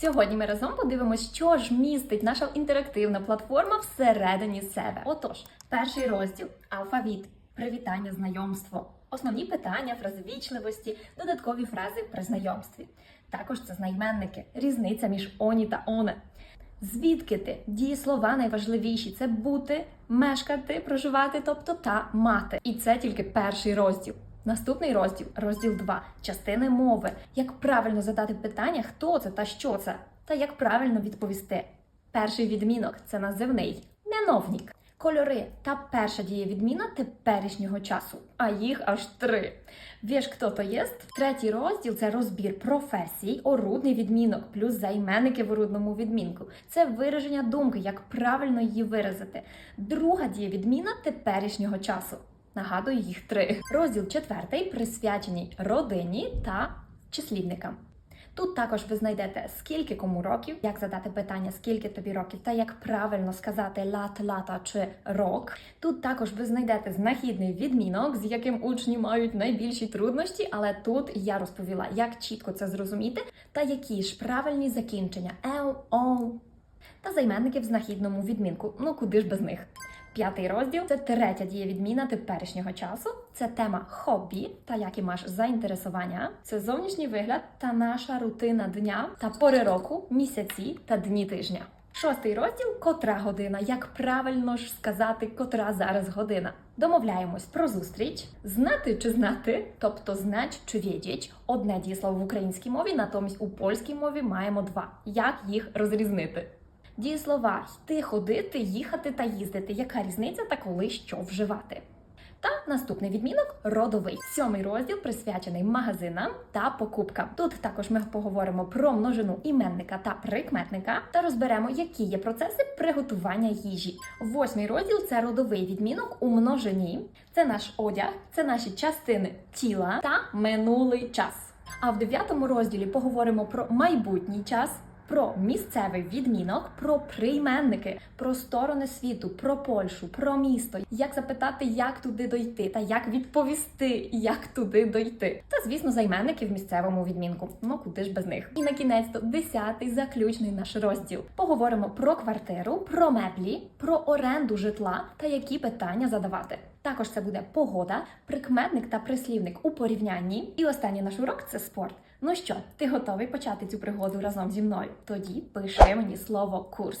Сьогодні ми разом подивимося, що ж містить наша інтерактивна платформа всередині себе. Отож, перший розділ алфавіт, привітання, знайомство, основні питання, фрази вічливості, додаткові фрази при знайомстві. Також це знайменники, різниця між оні та оне. Звідки ти? Дієслова найважливіші це бути, мешкати, проживати, тобто та мати. І це тільки перший розділ. Наступний розділ, розділ 2, частини мови. Як правильно задати питання, хто це та що це, та як правильно відповісти. Перший відмінок це називний меновник. Кольори та перша дієвідміна теперішнього часу, а їх аж три. Віж, хто то єст? Третій розділ це розбір професій, орудний відмінок, плюс займенники в орудному відмінку. Це вираження думки, як правильно її виразити. Друга дієвідміна теперішнього часу. Нагадую, їх три. Розділ четвертий присвячений родині та числівникам. Тут також ви знайдете скільки кому років, як задати питання, скільки тобі років, та як правильно сказати лат, лата чи рок. Тут також ви знайдете знахідний відмінок, з яким учні мають найбільші труднощі, але тут я розповіла, як чітко це зрозуміти, та які ж правильні закінчення Л, О та займенники в знахідному відмінку. Ну куди ж без них? П'ятий розділ це третя дієвідміна теперішнього часу. Це тема хобі та які маєш заінтересування. Це зовнішній вигляд та наша рутина дня та пори року, місяці та дні тижня. Шостий розділ котра година. Як правильно ж сказати, котра зараз година. Домовляємось про зустріч, знати чи знати, тобто знать чи відіть. Одне дієслово в українській мові, натомість у польській мові маємо два. Як їх розрізнити? Дієслова йти, ходити, їхати та їздити. Яка різниця та коли що вживати? Та наступний відмінок родовий. Сьомий розділ присвячений магазинам та покупкам. Тут також ми поговоримо про множину іменника та прикметника та розберемо, які є процеси приготування їжі. Восьмий розділ це родовий відмінок у множині. Це наш одяг, це наші частини тіла та минулий час. А в дев'ятому розділі поговоримо про майбутній час про місцевий відмінок, про прийменники, про сторони світу, про Польщу, про місто, як запитати, як туди дойти, та як відповісти, як туди дойти. Та звісно, займенники в місцевому відмінку. Ну куди ж без них? І на кінець то десятий заключний наш розділ. Поговоримо про квартиру, про меблі, про оренду житла та які питання задавати. Також це буде погода, прикметник та прислівник у порівнянні. І останній наш урок це спорт. Ну що, ти готовий почати цю пригоду разом зі мною? Тоді пиши мені слово курс.